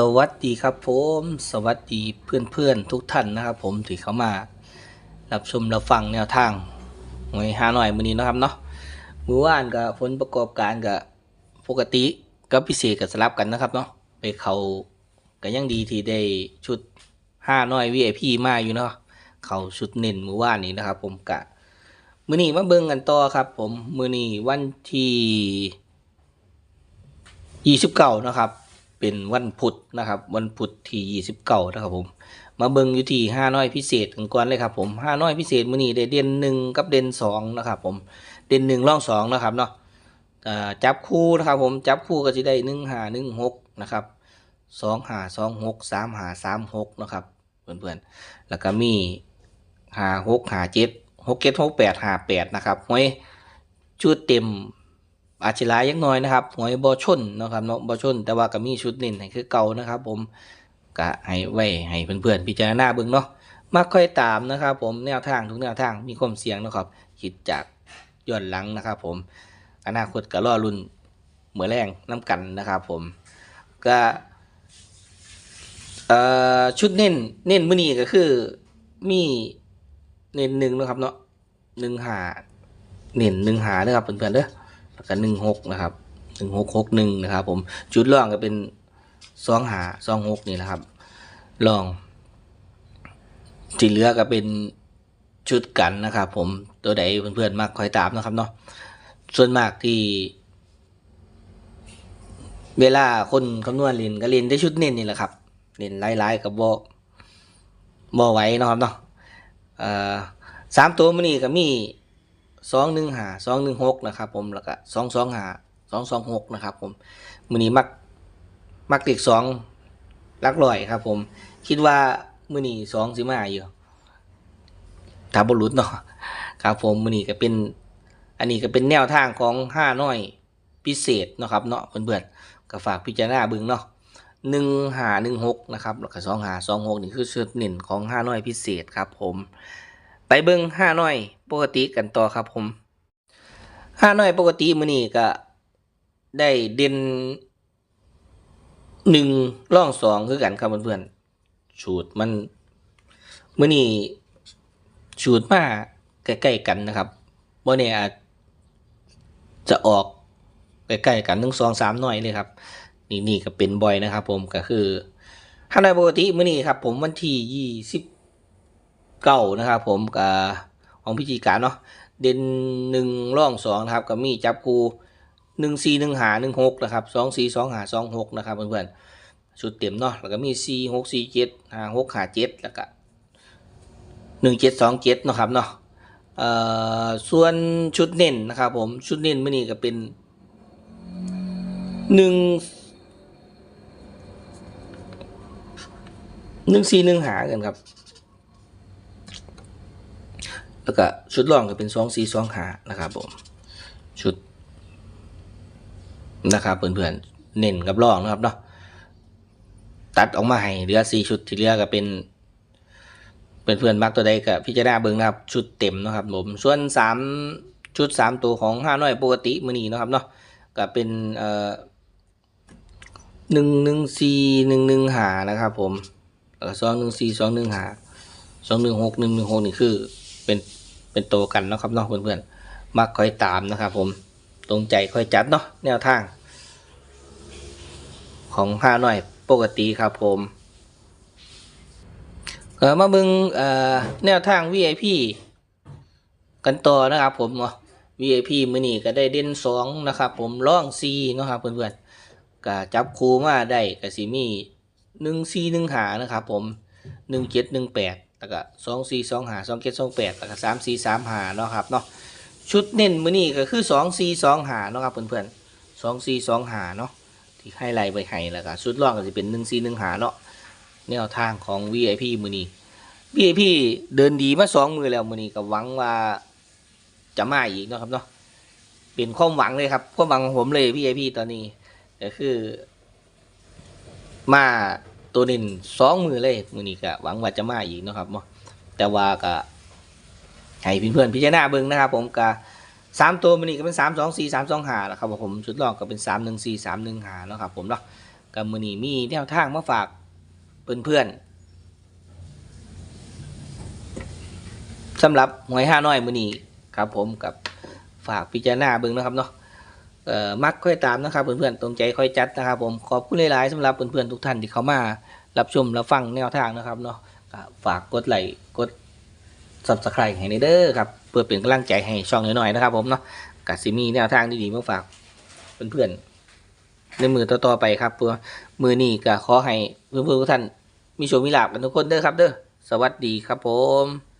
สวัสดีครับผมสวัสดีเพื่อนๆทุกท่านนะครับผมที่เข้ามารับชมรับฟังแนวทางหวยหาหน่อยมื้อนี้นะครับเนาะมื้อวานกับผลประกอบการกับปกติกับพิเศษกับสลับกันนะครับเนาะไปเขาก็ยังดีที่ได้ชุดห้าน้อย VIP มาอยู่เนาะเขาชุดเน้นมื้อวานนี้นะครับ ผมกะมื้อนี้มาเบิ่งกันต่อครับ ผมมื้อนี้วันที่29นะครับ เป็นวันพุธนะครับ วันพุธที่29นะครับผม มาเบิงอยู่ที่ห้าน้อยพิเศษกันก่อนเลยครับผมห้าน้อยพิเศษมื้อนี้ได้เด่นหนึ่งกับเด่นสองนะครับผม เด่นหนึ่งร่องสองนะครับเนาะจับคู่นะครับผมจับคู่ก็จะได้หนึ่งหาหนึ่งหกนะครับสองหาสองหกสามหาสามหกนะครับเพื่อนๆ แล้วก็มีหาหกหาเจ็ดหกเจ็ดหกแปดหาแปดนะครับหวยชุดเต็ม อาจจะหลายยังน้อยนะครับหวยบอชนนะครับเนาะบอชน แต่ว่าก็มีชุดเน้นให้คือเก่านะครับ ผมก็ให้ไว้ให้เพื่อนๆพิจารณาเบิ่งเนาะมาค่อยตามนะครับ ผมแนวทางทุกแนวทางมีความเสี่ยงนะครับคิดจากย้อนหลังนะครับ ผมอนาคตก็รอรุ่นเหมือแรงน้ำกันนะครับ ผมก็ชุดเน้นเน้นมือนี้ก็คือมีเน้นหนึ่งนะครับเนาะหนึ่งหาเน้นหนึ่งหาเด้อครับเพื่อนๆเด้อ แล้วก็หนึ่งหกนะครับหนึ่งหกหกหนึ่งนะครับ ผมจุดล่องก็เป็นสองหาสองหกนี่นะครับลองที่เหลือก็เป็นชุดกันนะครับ ผมตัวใดเพื่อนๆมากคอยตามนะครับเนาะส่วนมากที่ เวลาคนคำนวณเรียนก็เรียนได้ชุดเน้นนี่แหละครับเรียนไล่ๆกับบ่บ่ไว้นะครับเนาะสามตัวมันนี่ก็มี สองหนึ่งหาสองหนึ่งหกนะครับผมแล้วก็สองสองหาสองสองหกนะครับผมมือนี้มักมักติดสองลักลอยครับ ผม คิดว่ามือนี้สองสิมาอยู่ถ้าบรุษเนาะครับผมมือนี้ก็เป็น อันนี้ก็เป็นแนวทางของห้าน้อยพิเศษนะครับเนาะเพื่อนๆก็ฝากพิจารณาเบึงเนาะหนึ่งหาหนึ่งหกนะครับแล้วก็สองหาสองหกนี่คือชุดเน้นของห้าน้อยพิเศษครับ ผม ไปเบิ้งห้าน้อย ปกติกันต่อครับผมห้าน้อยปกติมื้อนี้ก็ได้เด่นหนึ่งร่องสองคือกันครับเพื่อนๆสูตรมันมื้อนี้สูตรมาใกล้ๆกันนะครับบ่แน่อาจจะออกใกล้ๆกันทั้งสองสามหน่อยเลยครับ นี่นี่ก็เป็นบ่อยนะครับ ผมก็คือห้าน้อยปกติมื้อนี้ครับ ผมวันที่ยี่สิบเก้านะครับ ผมกับ ของพิจิการเนาะเด่นหนึ่งร่องสองนะครับก็มีจับคูหนึ่งสี่หนึ่งหาหนึ่งหกนะครับสองสี่สองหาสองหกนะครับเพื่อนๆชุดเต็มเนาะแล้วก็มีสี่หกสี่เจ็ดหาหกหาเจ็ดแล้วก็หนึ่งเจ็ดสองเจ็ดนะครับเนาะเอ่อส่วนชุดเน้นนะครับผมชุดเน้นมื่อนี้ก็เป็นหนึ่งหนึ่งสี่หนึ่งหากันครับ แล้วก็ชุดรองก็เป็นสองสีสองหานะครับผม ชุดนะครับเพื่อนๆเน้นกับรองนะครับเนาะตัดออกมาให้เหลือสี่ชุดที่เหลือก็เป็นเพื่อนๆมักตัวใดก็พิจารณาเบิ่งนะครับ ชุดเต็มนะครับผมส่วนสามชุดสามตัวของห้าน้อยปกติมือนีนะครับเนาะก็เป็นเอ่อหนึ่งหนึ่งสี่หนึ่งหนึ่งหานะครับผมสองหนึ่งสี่สองหนึ่งหาสองหนึ่งหกหนึ่งหนึ่งหกนี่คือเป็น เป็นโตวกันนะครับเนาะเพื่อนๆมักค่อยตามนะครับ ผมตรงใจค่อยจัดเนาะแนวทาง ของห้าหน่อยปกติครับผมเออมาบิ่งเอ่อแนวทาง VIP กันต่อนะครับ ผมเนาะ VIP มือนี้ก็ได้เด่นสองนะครับ ผมร่องซีนะครับเพื่อนๆก็จับคูมาได้ก็สิมีหนึ่งซีหนึ่งหานะครับ ผมหนึ่งเจ็ดหนึ่งแปด แล้วก็สองสี่สองหาสองเจ็ดสองแปดแล้วก็สามสี่สามหาเนาะครับเนาะชุดเน้นมือนี้ก็คือสองสี่สองหาเนาะครับเพื่อนๆสองสี่สองหาเนาะที่ให้ไล่ไปให้แล้วก็ชุดร่องก็จะเป็นหนึ่งสี่หนึ่งหาเนาะแนวทางของ VIP มือนี้ VIP เดินดีมาสองมือแล้วมือนี้ก็หวังว่าจะมาอีกเนาะครับเนาะเป็นความหวังเลยครับความหวังของผมเลย VIP ตอนนี้ก็คือมา ตัวเด่นสองมือเลยมือนี้ก็หวังว่าจะมาอีกนะครับเนาะแต่ว่าก็ให้เพื่อนๆพิจารณาเบิ่งนะครับ ผมก็สามตัวมือนี้ก็เป็นสามสองสี่สามสองหาแล้วครับผมชุดรองก็เป็นสามหนึ่งสี่สามหนึ่งหาเนาะครับผมเนาะกับมือนี้มีแนวทางมาฝากเพื่อนๆสำหรับหวยห้าน้อยมือนี้ครับผมกับฝากพิจารณาเบิ่งนะครับเนาะเอ่อมักค่อยตามนะครับเพื่อนๆตรงใจค่อยจัดนะครับผมขอบคุณหลายๆสำหรับเพื่อนๆทุกท่านที่เข้ามา รับชมรับฟังแนวทางนะครับเนาะฝากกดไลค์กด subscribe ให้ในเด้อครับเพื่อเป็นกำลังใจให้ช่องหน่อยๆนะครับ ผมเนาะกสิมีแนวทางดีๆมาฝากเพื่อนๆในมือต่อๆไปครับเพื่อมือนี้ก็ขอให้เพื่อนๆทุกท่านมีโชคมีลาบกันทุกคนเด้อครับเด้อสวัสดีครับผม